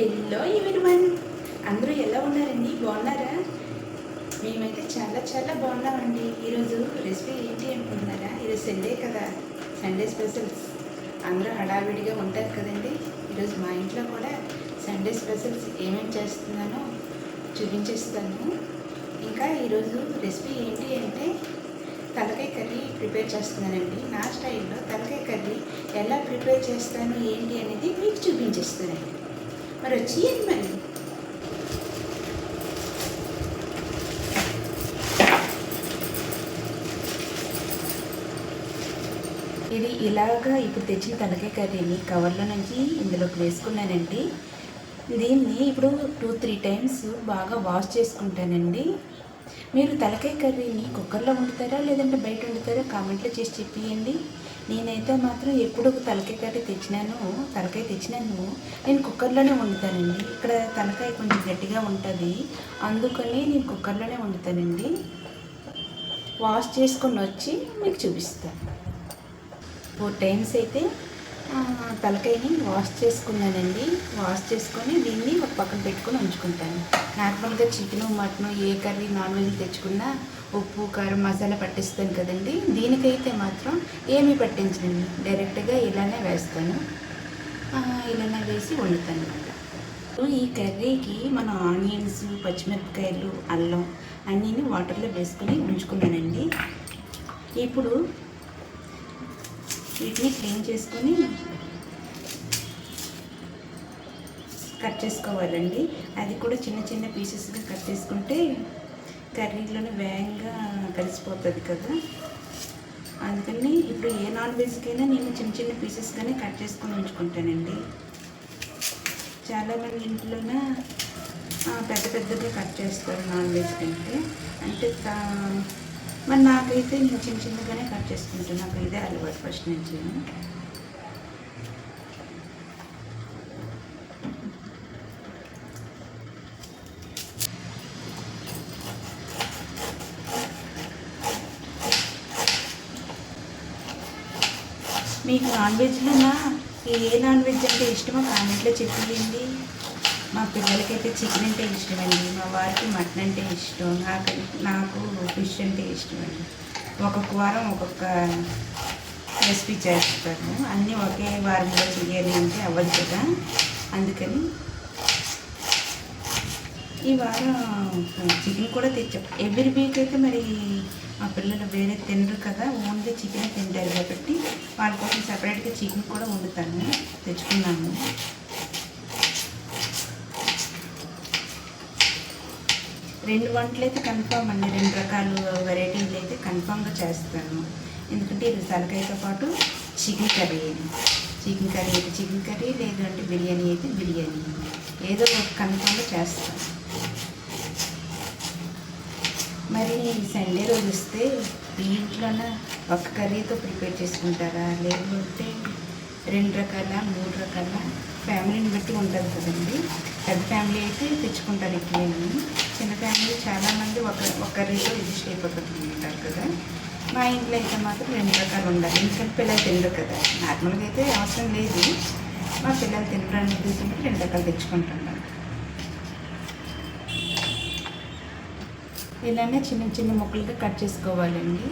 Hello one అందరూ ఎలా ఉన్నారండి? బాగున్నారా? మేమైతే చాలా చాలా బాగున్నామండి. ఈరోజు రెసిపీ ఏంటి అనుకుంటున్నారా? ఈరోజు సండే కదా. Sunday specials. అందరూ హడావిడిగా ఉంటారు కదండి. ఈరోజు మా ఇంట్లో కూడా సండే స్పెషల్స్ ఏమేమి చేస్తున్నానో చూపించేస్తాను. ఇంకా ఈరోజు రెసిపీ ఏంటి అంటే తలకాయ కర్రీ ప్రిపేర్ చేస్తున్నానండి. నా స్టైల్లో తలకాయ కర్రీ ఎలా ప్రిపేర్ చేస్తాను ఏంటి అనేది మీకు చూపించేస్తానండి. మరి వచ్చి మరి ఇది ఇలాగా ఇప్పుడు తెచ్చిన తలకాయ కర్రీని కవర్లో నుంచి ఇందులోకి వేసుకున్నానండి. దీన్ని ఇప్పుడు టూ త్రీ టైమ్స్ బాగా వాష్ చేసుకుంటానండి. మీరు తలకాయ కర్రీని కుక్కర్లో వండుతారా లేదంటే బయట వండుతారా కామెంట్లో చేసి చెప్పియండి. నేనైతే మాత్రం ఎప్పుడు తలకాయ కర్రీ తెచ్చినాను తలకాయ తెచ్చినాను. నేను కుక్కర్లోనే వండుతానండి. ఇక్కడ తలకాయ కొంచెం గట్టిగా ఉంటుంది. అందుకని నేను కుక్కర్లోనే వండుతానండి. వాష్ చేసుకొని వచ్చి మీకు చూపిస్తాను ఫోర్ టైమ్స్ అయితే తలకాయని వాష్ చేసుకున్నానండి. వాష్ చేసుకొని దీన్ని ఒక పక్కన పెట్టుకొని ఉంచుకుంటాను. నార్మల్గా చికెన్ మటన్ ఏ కర్రీ నాన్ వెజ్ తెచ్చుకున్నా ఉప్పు కారం మసాలా పట్టిస్తాను కదండి. దీనికైతే మాత్రం ఏమీ పట్టించనండి. డైరెక్ట్గా ఇలానే వేస్తాను. ఇలానే వేసి వండుతాను అనమాట ఈ కర్రీకి మన ఆనియన్స్ పచ్చిమిరపకాయలు అల్లం అన్నీ వాటర్లో వేసుకొని ఉంచుకున్నానండి. ఇప్పుడు వీటిని క్లీన్ చేసుకొని కట్ చేసుకోవాలండి. అది కూడా చిన్న చిన్న పీసెస్గా కట్ చేసుకుంటే కర్రీలోనే వేగంగా కలిసిపోతుంది కదా. అందుకని ఇప్పుడు ఏ నాన్ వెజ్కైనా నేను చిన్న చిన్న పీసెస్గానే కట్ చేసుకొని ఉంచుకుంటానండి. చాలామంది ఇంట్లోన పెద్ద పెద్దగా కట్ చేస్తారు నాన్ వెజ్ కంటే. అంటే తా- మరి నాకైతే నేను చిన్న చిన్నగానే కట్ చేసుకుంటాను నాకు ఇదే అలవాటు ఫస్ట్ నుంచి. మీకు నాన్ వెజ్లోనా ఏ నాన్ వెజ్ అంటే ఇష్టమో? కామెంట్లో చెప్పేయండి. మా పిల్లలకైతే చికెన్ అంటే ఇష్టమండి. మా వారికి మటన్ అంటే ఇష్టం. నాకు నాకు ఫిష్ అంటే ఇష్టమండి. ఒక్కొక్క వారం ఒక్కొక్క రెసిపీ చేస్తాను అన్నీ ఒకే వారంలో చేయాలి అంటే అవ్వదు కదా. అందుకని ఈ వారం చికెన్ కూడా తెచ్చాం. ఎవ్రీ వీక్ అయితే మరి మా పిల్లలు వేరే తినరు కదా. ఓన్లీ చికెన్ తింటారు కాబట్టి వాళ్ళ కోసం సపరేట్గా చికెన్ కూడా వండుతాను. తెచ్చుకున్నాను. రెండు వంటలు అయితే కన్ఫామ్ అండి. రెండు రకాలు వెరైటీలు అయితే కన్ఫామ్గా చేస్తాను. ఎందుకంటే ఇది సలకాయతో పాటు చికెన్ కర్రీ చికెన్ కర్రీ అయితే చికెన్ కర్రీ లేదంటే బిర్యానీ అయితే బిర్యానీ ఏదో ఒక కన్ఫామ్గా చేస్తాను. మరి సండే రోజు వస్తే మీ ఒక కర్రీతో ప్రిపేర్ చేసుకుంటారా? లేదంటే రెండు రకాల మూడు రకాల ఫ్యామిలీని బట్టి ఉంటుంది కదండి. పెద్ద ఫ్యామిలీ అయితే తెచ్చుకుంటారు ఇడ్లీని చిన్న ఫ్యామిలీ చాలామంది ఒక ఒకరితో కర్రీతో అయిపోతుంటారు కదా. మా ఇంట్లో అయితే మాత్రం రెండు రకాలు ఉండాలి. ఎందుకంటే పిల్లలు తినరు కదా. నార్మల్గా అయితే అవసరం లేదు. మా పిల్లలు తినడానికి తీసుకుంటే రెండు రకాలు తెచ్చుకుంటున్నారు ఇలానే చిన్న చిన్న ముక్కలుగా కట్ చేసుకోవాలండి.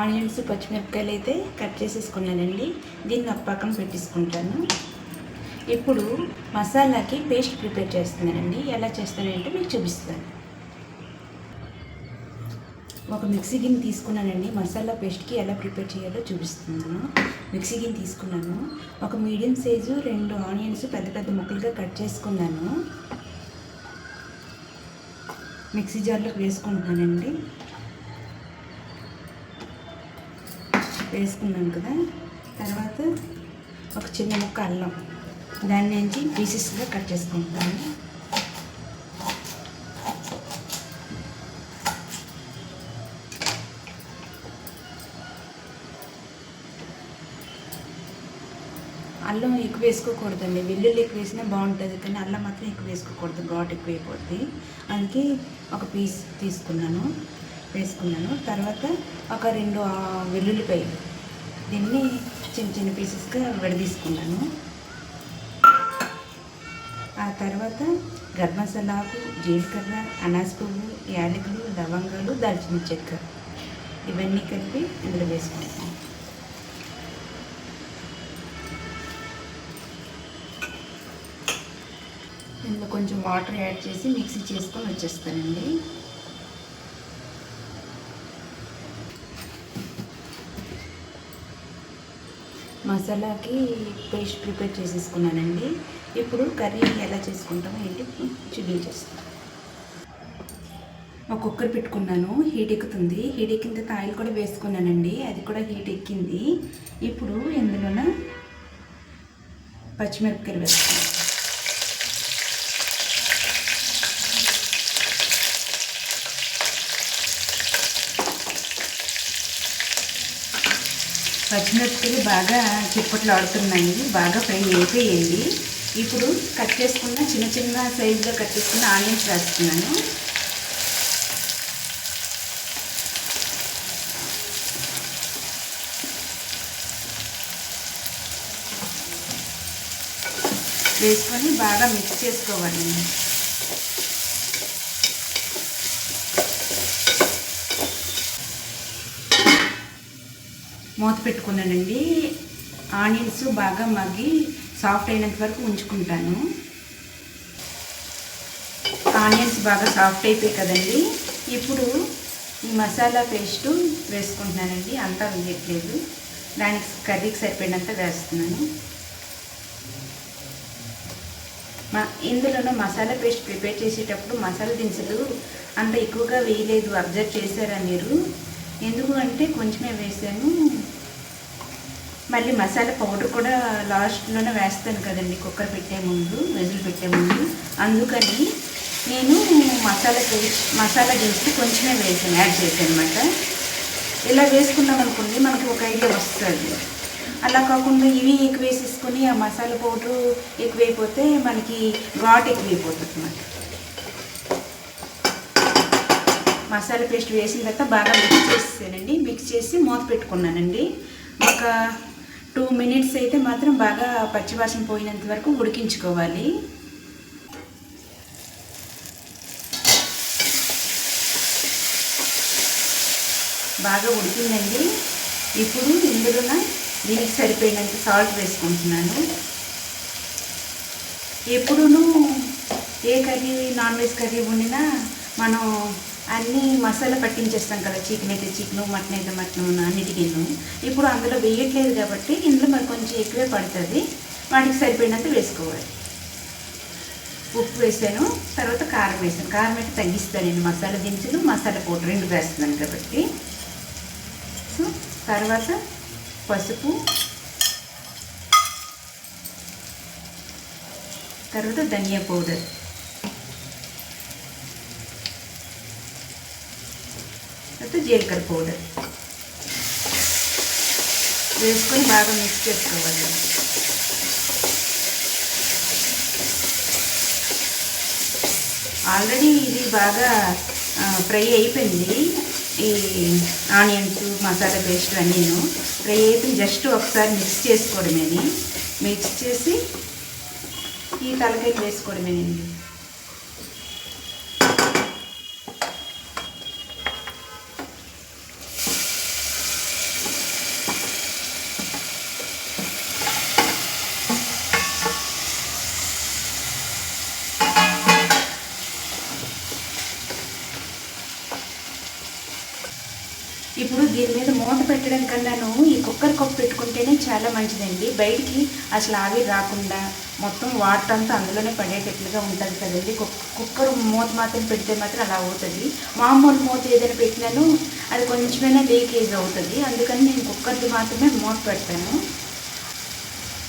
ఆనియన్స్ పచ్చిమిరపకాయలు అయితే కట్ చేసేసుకున్నానండి. దీన్ని ఒక పక్కన పెట్టేసుకుంటాను. ఇప్పుడు మసాలాకి పేస్ట్ ప్రిపేర్ చేస్తున్నానండి. ఎలా చేస్తానంటే మీకు చూపిస్తాను. ఒక మిక్సీ గిన్నె తీసుకున్నానండి. మసాలా పేస్ట్కి ఎలా ప్రిపేర్ చేయాలో చూపిస్తున్నాను. మిక్సీ గిన్నె తీసుకున్నాను. ఒక మీడియం సైజు రెండు ఆనియన్స్ పెద్ద పెద్ద ముక్కలుగా కట్ చేసుకున్నాను. మిక్సీ జార్లోకి వేసుకుంటున్నానండి. వేసుకున్నాను కదా. తర్వాత ఒక చిన్న ముక్క అల్లం. దాని నుంచి పీసెస్గా కట్ చేసుకుంటాను. అల్లం ఎక్కువ వేసుకోకూడదండి. వెల్లుల్లి ఎక్కువ వేసినా బాగుంటుంది కానీ అల్లం మాత్రం ఎక్కువ వేసుకోకూడదు. ఘాట్ ఎక్కువ అయిపోద్ది. అందుకే ఒక పీస్ తీసుకున్నాను వేసుకున్నాను. తర్వాత ఒక రెండు వెల్లుల్లిపై వెల్లుల్లిపాయలు. దీన్ని చిన్న చిన్న పీసెస్గా విడదీసుకున్నాను. ఆ తర్వాత గరం మసాలాకు జీలకర్ర అనాస పువ్వు యాలకులు లవంగాలు దాల్చిన చెక్క. ఇవన్నీ కలిపి ఇందులో వేసుకుంటాం. ఇందులో కొంచెం వాటర్ యాడ్ చేసి మిక్సీ చేసుకొని వచ్చేస్తానండి. మసాలాకి పేస్ట్ ప్రిపేర్ చేసేసుకున్నానండి. ఇప్పుడు కర్రీ ఎలా చేసుకుంటామో ఏంటి చూపించేస్తాను ఒక కుక్కర్ పెట్టుకున్నాను హీట్ ఎక్కుతుంది. హీట్ ఎక్కిన తర్వాత ఆయిల్ కూడా వేసుకున్నానండి. అది కూడా హీట్ ఎక్కింది. ఇప్పుడు ఇందులోన పచ్చిమిరపకాయలు వేస్తాను. పచ్చిమిరపకాయలు బాగా చిప్పట్లు ఆడుతున్నాయి బాగా ఫ్రై అయిపోయింది ఇప్పుడు కట్ చేసుకున్న చిన్న చిన్న సైజులో కట్ చేసుకున్న ఆనియన్స్ వేస్తున్నాను. వేసుకొని బాగా మిక్స్ చేసుకోవాలి. మూత పెట్టుకున్నానండి. ఆనియన్స్ బాగా మగ్గి సాఫ్ట్ అయినంత వరకు ఉంచుకుంటాను. ఆనియన్స్ బాగా సాఫ్ట్ అయిపోయాయి కదండి. ఇప్పుడు ఈ మసాలా పేస్టు వేసుకుంటున్నానండి. అంతా వేయట్లేదు. దానికి కర్రీకి సరిపడినంత వేస్తున్నాను. మా ఇందులోనూ మసాలా పేస్ట్ ప్రిపేర్ చేసేటప్పుడు మసాలా దినుసులు అంత ఎక్కువగా వేయలేదు. అబ్జర్వ్ చేశారా మీరు? ఎందుకు అంటే కొంచెమే వేసాను. మళ్ళీ మసాలా పౌడర్ కూడా లాస్ట్లోనే వేస్తాను కదండి కుక్కర్ పెట్టే ముందు వెజులు పెట్టే ముందు. అందుకని నేను మసాలా పేస్ట్ మసాలా దినుసులు కొంచెమే వేసాను యాడ్ చేశాను అనమాట ఇలా వేసుకున్నాం అనుకోండి మనకి ఒక ఐడియా వస్తుంది. అలా కాకుండా ఇవి ఎక్కువ వేసేసుకొని ఆ మసాలా పౌడరు ఎక్కువైపోతే మనకి ఘాట్ ఎక్కువైపోతుంది అన్నమాట మసాలా పేస్ట్ వేసిన తర్వాత బాగా మిక్స్ చేసేసానండి. మిక్స్ చేసి మూత పెట్టుకున్నానండి. ఒక టూ మినిట్స్ అయితే మాత్రం బాగా పచ్చివాసన పోయినంత వరకు ఉడికించుకోవాలి. బాగా ఉడికిందండి. ఇప్పుడు ఇందులోన దీనికి సరిపోయినంత సాల్ట్ వేసుకుంటున్నాను. ఎప్పుడూ ఏ కర్రీ నాన్ వెజ్ కర్రీ వండినా మనం అన్నీ మసాలా పట్టించేస్తాం కదా చికెన్ అయితే చికెను మటన్ అయితే మటన్ అన్నిటికీను ఇప్పుడు అందులో వేయట్లేదు కాబట్టి ఇందులో మరి కొంచెం ఎక్కువే పడుతుంది. వాటికి సరిపోయినంత వేసుకోవాలి. ఉప్పు వేసాను తర్వాత కారం వేసాను. కారం అయితే తగ్గిస్తాను నేను మసాలా దినుసులు మసాలా పౌడర్ రెండు వేస్తున్నాను కాబట్టి. సో తర్వాత పసుపు తర్వాత ధనియా పౌడర్. జీలకర్ర పౌడర్ వేసుకొని బాగా మిక్స్ చేసుకోవాలి. ఆల్రెడీ ఇది బాగా ఫ్రై అయిపోయింది. ఈ ఆనియన్స్ మసాలా పేస్ట్ అన్నీను ఫ్రై అయిపోయి జస్ట్ ఒకసారి మిక్స్ చేసుకోవడమేని. మిక్స్ చేసి ఈ తలకాయ వేసుకోవడమేనండి. ఇప్పుడు దీని మీద మూత పెట్టడం కన్నాను ఈ కుక్కర్ కప్పు పెట్టుకుంటేనే చాలా మంచిదండి. బయటికి అసలు ఆవిరి రాకుండా మొత్తం వాటర్ అంతా అందులోనే పడేటట్లుగా ఉంటుంది కదండి. కుక్కర్ మూత మాత్రం పెడితే మాత్రం అలా అవుతుంది. మామూలు మూత ఏదైనా పెట్టినాను అది కొంచెమైనా లీకేజ్ అవుతుంది. అందుకని నేను కుక్కర్ది మాత్రమే మూత పెడతాను.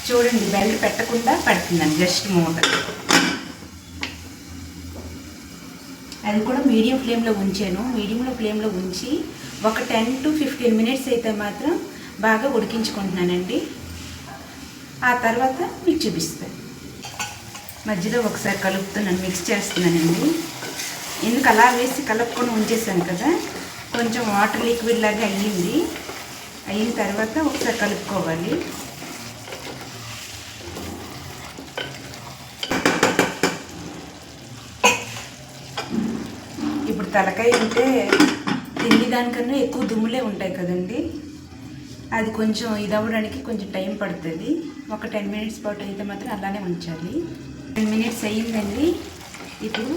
చూడండి బెల్ట్ పెట్టకుండా పెడుతున్నాను జస్ట్ మూత. అది కూడా మీడియం ఫ్లేమ్లో ఉంచాను. మీడియంలో ఫ్లేమ్లో ఉంచి ఒక టెన్ టు ఫిఫ్టీన్ మినిట్స్ అయితే మాత్రం బాగా ఉడికించుకుంటున్నానండి. ఆ తర్వాత మీకు చూపిస్తాను. మధ్యలో ఒకసారి కలుపుతున్నాను మిక్స్ చేస్తున్నానండి. ఎందుకు అలా వేసి కలుపుకొని ఉంచేసాను కదా? కొంచెం వాటర్ లిక్విడ్ లాగా అయ్యింది. అయిన తర్వాత ఒకసారి కలుపుకోవాలి. తలకాయ అంటే తిండి దానికన్నా ఎక్కువ దుమ్ములే ఉంటాయి కదండి. అది కొంచెం ఇది అవ్వడానికి కొంచెం టైం పడుతుంది. ఒక టెన్ మినిట్స్ పాటు అయితే మాత్రం అలానే ఉంచాలి. టెన్ మినిట్స్ అయ్యిందండి. ఇప్పుడు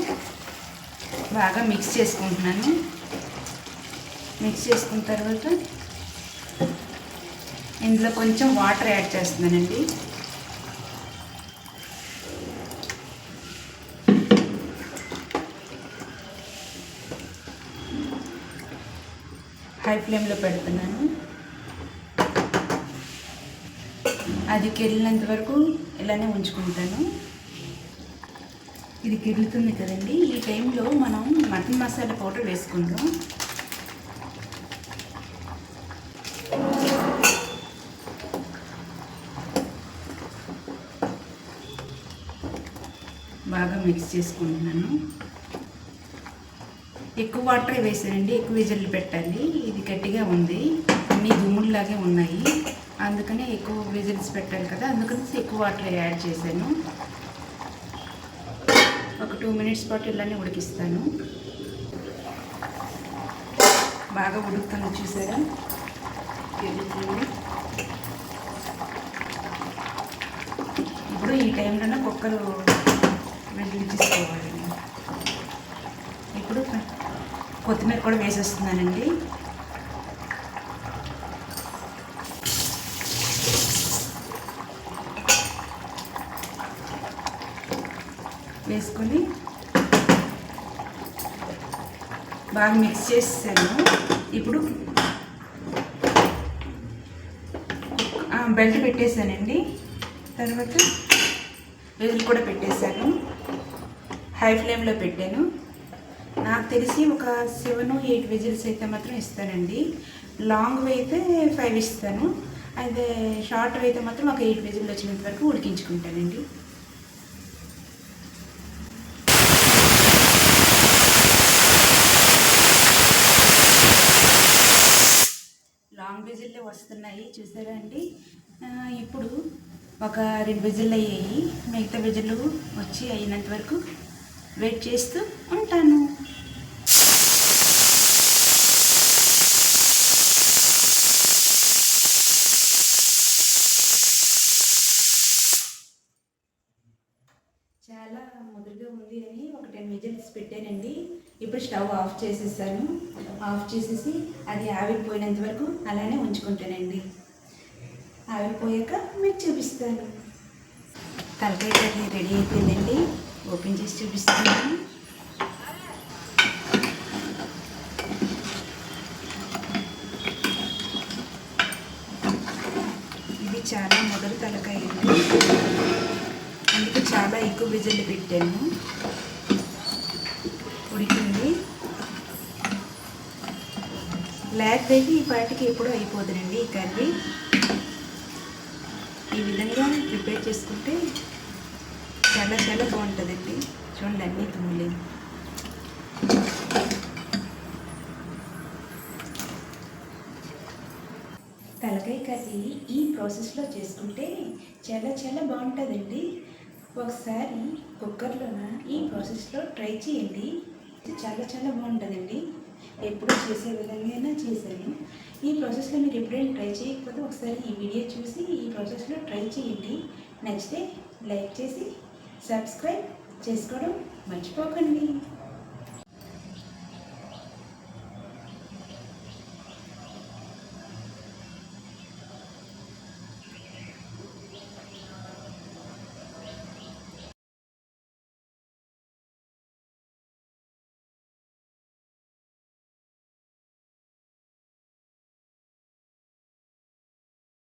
బాగా మిక్స్ చేసుకుంటున్నాను. మిక్స్ చేసుకున్న తర్వాత ఇందులో కొంచెం వాటర్ యాడ్ చేస్తున్నానండి. హై ఫ్లేమ్లో పెడుతున్నాను. అది కెళ్ళినంత వరకు ఇలానే ఉంచుకుంటాను. ఇది కిరులుతుంది కదండి. ఈ టైంలో మనం మటన్ మసాలా పౌడర్ వేసుకుందాం. బాగా మిక్స్ చేసుకుంటున్నాను. ఎక్కువ వాటర్ వేసానండి ఎక్కువ విజిల్లు పెట్టాలి ఇది గట్టిగా ఉంది. అన్ని దుమ్ముల్లాగే ఉన్నాయి. అందుకనే ఎక్కువ విజిల్స్ పెట్టాలి కదా. అందుకని ఎక్కువ వాటర్ యాడ్ చేశాను. ఒక టూ మినిట్స్ పాటు ఇలానే ఉడికిస్తాను. బాగా ఉడుకుతాను చూసారా? ఇప్పుడు ఈ టైంలోనే కుక్కలు వెళ్ళి ఇప్పుడు కొత్తిమీర కూడా వేసేస్తున్నానండి. వేసుకొని బాగా మిక్స్ చేసాను ఇప్పుడు బెల్ట్ పెట్టేశానండి తర్వాత వెదురు కూడా పెట్టేశాను హై ఫ్లేమ్లో పెట్టాను. తెలిసి ఒక సెవెన్ ఎయిట్ విజిల్స్ అయితే మాత్రం ఇస్తానండి. లాంగ్ అయితే ఫైవ్ ఇస్తాను. అయితే షార్ట్ అయితే మాత్రం ఒక ఎయిట్ విజిల్ వచ్చినంత వరకు ఉడికించుకుంటానండి. లాంగ్ విజిల్లే వస్తున్నాయి చూసారా అండి? ఇప్పుడు ఒక రెండు విజిల్లు అయ్యాయి. మిగతా విజిల్లు వచ్చి అయినంత వరకు వెయిట్ చేస్తూ ఉంటాను చాలా ముదురుగా ఉంది అని ఒక టెన్ విజిల్స్ పెట్టానండి. ఇప్పుడు స్టవ్ ఆఫ్ చేసేసాను. ఆఫ్ చేసేసి అది ఆవిరిపోయినంత వరకు అలానే ఉంచుకుంటానండి. ఆవిరిపోయాక మీకు చూపిస్తాను. తలకాయ కర్రీ రెడీ అయిపోయిందండి. ఓపెన్ చేసి చూపిస్తాను ఇది చాలా మొదలు తలకాయ అండి. అందుకే చాలా ఎక్కువ విజిల్ పెట్టాను. లేకపోతే ఈ పాటికి ఎప్పుడూ అయిపోతుందండి ఈ కర్రీ. ఈ విధంగా ప్రిపేర్ చేసుకుంటే చాలా చాలా బాగుంటుందండి. చూడండి అన్నీ తుమ్ములే తలకాయ కర్రీ ఈ ప్రాసెస్లో చేసుకుంటే చాలా చాలా బాగుంటుందండి. ఒకసారి కుక్కర్లోన ఈ ప్రాసెస్లో ట్రై చేయండి. చాలా చాలా బాగుంటుందండి. ఎప్పుడు చేసే విధంగా చేశాను. ఈ ప్రాసెస్లో మీరు ఎప్పుడైనా ట్రై చేయకపోతే ఒకసారి ఈ వీడియో చూసి ఈ ప్రాసెస్లో ట్రై చేయండి. నచ్చితే లైక్ చేసి సబ్స్క్రైబ్ చేసుకోవడం మర్చిపోకండి.